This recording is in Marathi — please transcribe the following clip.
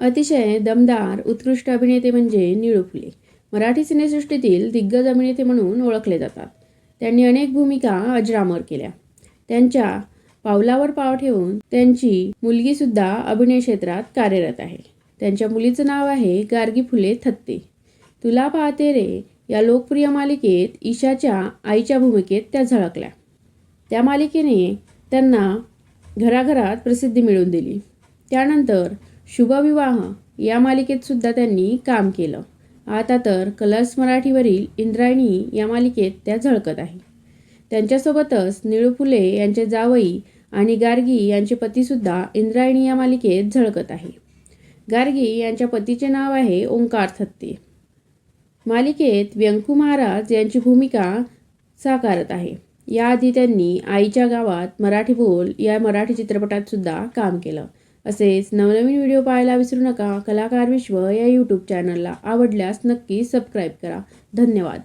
अतिशय दमदार उत्कृष्ट अभिनेते म्हणजे निळू फुले. मराठी सिनेसृष्टीतील दिग्गज अभिनेते म्हणून ओळखले जातात. त्यांनी अनेक भूमिका अजरामर केल्या. त्यांच्या पावलावर पाव ठेवून त्यांची मुलगीसुद्धा अभिनय क्षेत्रात कार्यरत आहे. त्यांच्या मुलीचं नाव आहे गार्गी फुले थत्ते. तुला पाहते रे या लोकप्रिय मालिकेत ईशाच्या आईच्या भूमिकेत त्या झळकल्या. त्या मालिकेने त्यांना घराघरात प्रसिद्धी मिळवून दिली. त्यानंतर शुभविवाह. या मालिकेत सुद्धा त्यांनी काम केलं. आता तर कलर्स मराठीवरील इंद्रायणी या मालिकेत त्या झळकत आहे. त्यांच्यासोबतच निळू फुले यांचे जावई आणि गार्गी यांचे पतीसुद्धा इंद्रायणी या मालिकेत झळकत आहे. गार्गी यांच्या पतीचे नाव आहे ओंकार थत्ते. मालिकेत व्यंकू महाराज यांची भूमिका साकारत आहे. याआधी त्यांनी आईच्या गावात मराठी बोल या मराठी चित्रपटात सुद्धा काम केलं. असेच नवनवीन व्हिडिओ पाहायला विसरू नका. कलाकार विश्व या यूट्यूब चॅनलला आवडल्यास नक्की सबस्क्राईब करा. धन्यवाद.